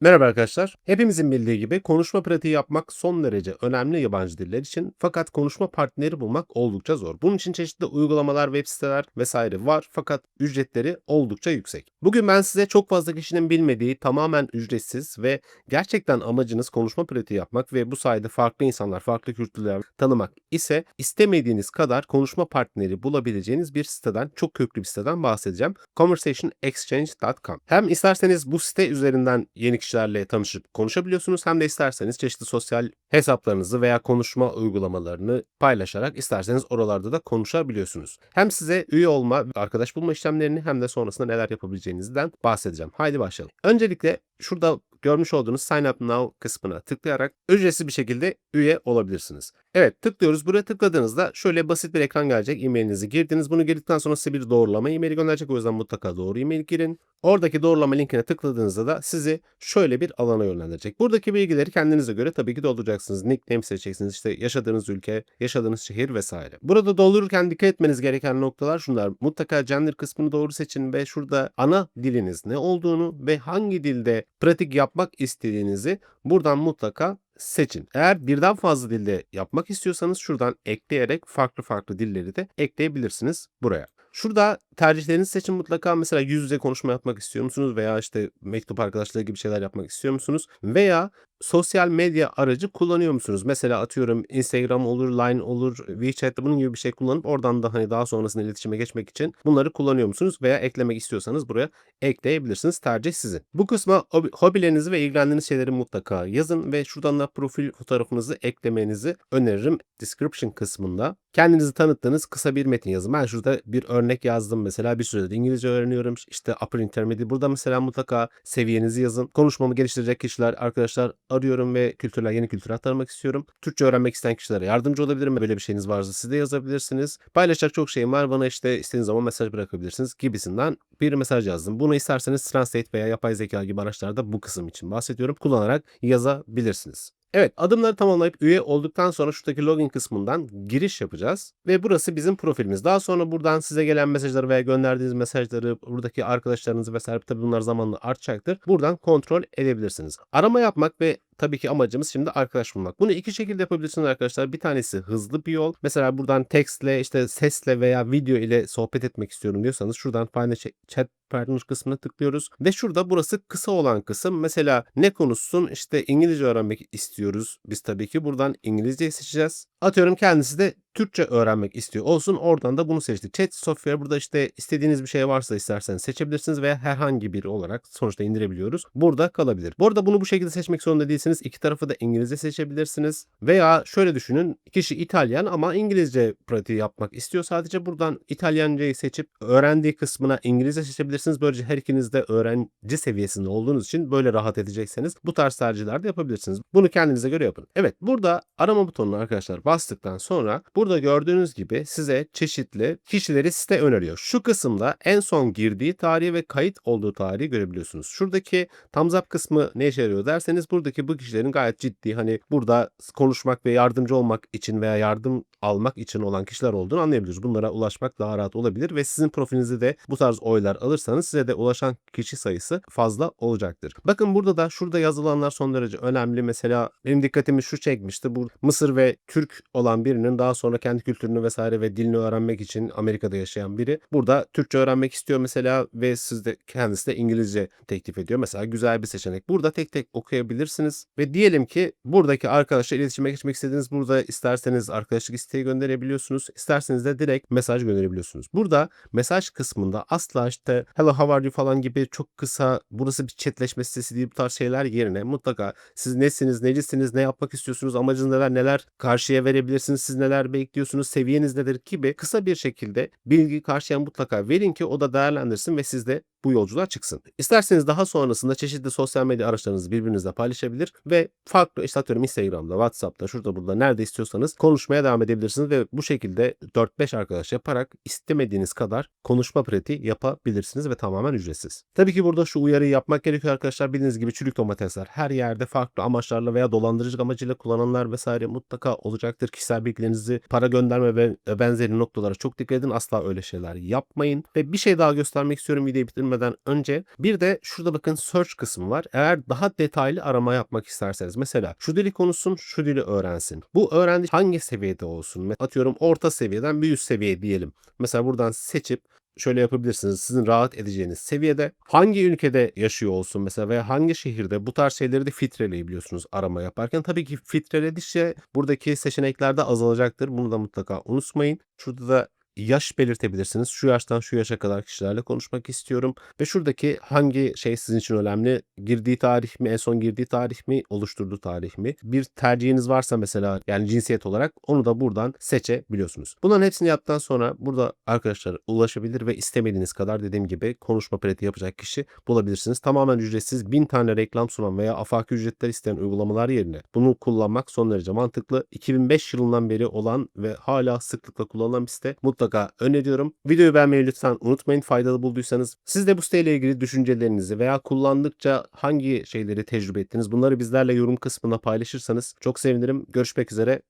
Merhaba arkadaşlar. Hepimizin bildiği gibi konuşma pratiği yapmak son derece önemli yabancı diller için fakat konuşma partneri bulmak oldukça zor. Bunun için çeşitli uygulamalar, web siteler vesaire var fakat ücretleri oldukça yüksek. Bugün ben size çok fazla kişinin bilmediği tamamen ücretsiz ve gerçekten amacınız konuşma pratiği yapmak ve bu sayede farklı insanlar, farklı kültürler tanımak ise istemediğiniz kadar konuşma partneri bulabileceğiniz bir siteden, çok köklü bir siteden bahsedeceğim. conversationexchange.com. Hem isterseniz bu site üzerinden yeni kişilerle tanışıp konuşabiliyorsunuz hem de isterseniz çeşitli sosyal hesaplarınızı veya konuşma uygulamalarını paylaşarak isterseniz oralarda da konuşabiliyorsunuz. Hem size üye olma, arkadaş bulma işlemlerini hem de sonrasında neler yapabileceğinizden bahsedeceğim. Haydi başlayalım. Öncelikle şurada görmüş olduğunuz Sign Up Now kısmına tıklayarak ücretsiz bir şekilde üye olabilirsiniz. Evet tıklıyoruz. Buraya tıkladığınızda şöyle basit bir ekran gelecek. E-mailinizi girdiniz. Bunu girdikten sonra size bir doğrulama e-maili gönderecek. O yüzden mutlaka doğru e-mail girin. Oradaki doğrulama linkine tıkladığınızda da sizi şöyle bir alana yönlendirecek. Buradaki bilgileri kendinize göre tabii ki dolduracaksınız. Nickname seçeceksiniz. İşte yaşadığınız ülke, yaşadığınız şehir vesaire. Burada doldururken dikkat etmeniz gereken noktalar şunlar. Mutlaka gender kısmını doğru seçin ve şurada ana diliniz ne olduğunu ve hangi dilde pratik yapmak istediğinizi buradan mutlaka seçin. Eğer birden fazla dilde yapmak istiyorsanız şuradan ekleyerek farklı farklı dilleri de ekleyebilirsiniz buraya. Şurada tercihlerinizi seçin mutlaka mesela yüz yüze konuşma yapmak istiyor musunuz veya işte mektup arkadaşlığı gibi şeyler yapmak istiyor musunuz veya sosyal medya aracı kullanıyor musunuz? Mesela atıyorum Instagram olur, Line olur, WeChat bunun gibi bir şey kullanıp oradan da hani daha sonrasında iletişime geçmek için bunları kullanıyor musunuz? Veya eklemek istiyorsanız buraya ekleyebilirsiniz. Tercih sizin. Bu kısma hobilerinizi ve ilgilendiğiniz şeyleri mutlaka yazın ve şuradan da profil fotoğrafınızı eklemenizi öneririm. Description kısmında kendinizi tanıttığınız kısa bir metin yazın. Ben şurada bir örnek yazdım mesela bir süredir İngilizce öğreniyorum. İşte upper intermediate. Burada mesela mutlaka seviyenizi yazın. Konuşmamı geliştirecek kişiler, arkadaşlar arıyorum ve kültürler, yeni kültür aktarmak istiyorum. Türkçe öğrenmek isteyen kişilere yardımcı olabilirim. Böyle bir şeyiniz varsa siz de yazabilirsiniz. Paylaşacak çok şeyim var. Bana işte istediğiniz zaman mesaj bırakabilirsiniz gibisinden bir mesaj yazdım. Bunu isterseniz Translate veya yapay zeka gibi araçlarda bu kısım için bahsediyorum. Kullanarak yazabilirsiniz. Evet adımları tamamlayıp üye olduktan sonra şuradaki login kısmından giriş yapacağız. Ve burası bizim profilimiz. Daha sonra buradan size gelen mesajları veya gönderdiğiniz mesajları buradaki arkadaşlarınızı vesaire tabii bunlar zamanla artacaktır. Buradan kontrol edebilirsiniz. Arama yapmak ve tabii ki amacımız şimdi arkadaş bulmak. Bunu iki şekilde yapabilirsiniz arkadaşlar. Bir tanesi hızlı bir yol. Mesela buradan tekstle işte sesle veya video ile sohbet etmek istiyorum diyorsanız şuradan Find Chat Partner kısmına tıklıyoruz. Ve şurada burası kısa olan kısım. Mesela ne konuşsun işte İngilizce öğrenmek istiyoruz. Biz tabii ki buradan İngilizceyi seçeceğiz. Atıyorum kendisi de Türkçe öğrenmek istiyor olsun. Oradan da bunu seçtik. Chat software burada işte istediğiniz bir şey varsa isterseniz seçebilirsiniz veya herhangi biri olarak sonuçta indirebiliyoruz. Burada kalabilir. Bu arada bunu bu şekilde seçmek zorunda değilsiniz. İki tarafı da İngilizce seçebilirsiniz. Veya şöyle düşünün. Kişi İtalyan ama İngilizce pratiği yapmak istiyor. Sadece buradan İtalyancayı seçip öğrendiği kısmına İngilizce seçebilirsiniz. Böylece her ikiniz de öğrenci seviyesinde olduğunuz için böyle rahat edecekseniz bu tarz tercihler de yapabilirsiniz. Bunu kendinize göre yapın. Evet burada arama butonuna arkadaşlar bastıktan sonra burada gördüğünüz gibi size çeşitli kişileri site öneriyor. Şu kısımda en son girdiği tarihi ve kayıt olduğu tarihi görebiliyorsunuz. Şuradaki thumbs up kısmı ne işe yarıyor derseniz buradaki bu kişilerin gayet ciddi hani burada konuşmak ve yardımcı olmak için veya yardım almak için olan kişiler olduğunu anlayabiliyoruz. Bunlara ulaşmak daha rahat olabilir ve sizin profilinizde de bu tarz oylar alırsanız size de ulaşan kişi sayısı fazla olacaktır. Bakın burada da şurada yazılanlar son derece önemli. Mesela benim dikkatimi şu çekmişti. Bu Mısır ve Türk olan birinin daha sonra kendi kültürünü vesaire ve dilini öğrenmek için Amerika'da yaşayan biri burada Türkçe öğrenmek istiyor mesela ve siz de kendisi de İngilizce teklif ediyor. Mesela güzel bir seçenek. Burada tek tek okuyabilirsiniz ve diyelim ki buradaki arkadaşla iletişime geçmek istediğiniz burada isterseniz arkadaşlık isteği gönderebiliyorsunuz. İsterseniz de direkt mesaj gönderebiliyorsunuz. Burada mesaj kısmında asla işte hello how are you falan gibi çok kısa burası bir chatleşme sitesi değil bu tarz şeyler yerine mutlaka siz nesiniz, necisiniz, ne yapmak istiyorsunuz, amacınız neler, neler karşıya verebilirsiniz, siz neler bekliyorsunuz, seviyeniz nedir gibi kısa bir şekilde bilgi karşıya mutlaka verin ki o da değerlendirsin ve siz de bu yolculuğa çıksın. İsterseniz daha sonrasında çeşitli sosyal medya araçlarınızı birbirinizle paylaşabilir ve farklı işte atıyorum Instagram'da, WhatsApp'ta, şurada burada nerede istiyorsanız konuşmaya devam edebilirsiniz ve bu şekilde 4-5 arkadaş yaparak istemediğiniz kadar konuşma pratiği yapabilirsiniz ve tamamen ücretsiz. Tabii ki burada şu uyarıyı yapmak gerekiyor arkadaşlar. Bildiğiniz gibi çürük domatesler her yerde farklı amaçlarla veya dolandırıcı amacıyla kullananlar vesaire mutlaka olacaktır. Kişisel bilgilerinizi para gönderme ve benzeri noktalara çok dikkat edin. Asla öyle şeyler yapmayın. Ve bir şey daha göstermek istiyorum videoyu bitirmeden önce bir de şurada bakın search kısmı var. Eğer daha detaylı arama yapmak isterseniz mesela şu dili konuşsun, şu dili öğrensin. Bu öğrenci hangi seviyede olsun? Atıyorum orta seviyeden bir üst seviye diyelim. Mesela buradan seçip şöyle yapabilirsiniz. Sizin rahat edeceğiniz seviyede hangi ülkede yaşıyor olsun mesela veya hangi şehirde bu tarz şeyleri de filtreleyebiliyorsunuz arama yaparken. Tabii ki filtreledikçe buradaki seçenekler de azalacaktır. Bunu da mutlaka unutmayın. Şurada da yaş belirtebilirsiniz. Şu yaştan şu yaşa kadar kişilerle konuşmak istiyorum. Ve şuradaki hangi şey sizin için önemli? Girdiği tarih mi, en son girdiği tarih mi, oluşturduğu tarih mi? Bir tercihiniz varsa mesela yani cinsiyet olarak onu da buradan seçebiliyorsunuz. Bunların hepsini yaptıktan sonra burada arkadaşlar ulaşabilir ve istemediğiniz kadar dediğim gibi konuşma pratiği yapacak kişi bulabilirsiniz. Tamamen ücretsiz bin tane reklam sunan veya afaki ücretler isteyen uygulamalar yerine bunu kullanmak son derece mantıklı. 2005 yılından beri olan ve hala sıklıkla kullanılan bir site. Mutlaka öneriyorum. Videoyu beğenmeyi lütfen unutmayın faydalı bulduysanız. Siz de bu siteyle ilgili düşüncelerinizi veya kullandıkça hangi şeyleri tecrübe ettiniz bunları bizlerle yorum kısmına paylaşırsanız çok sevinirim. Görüşmek üzere.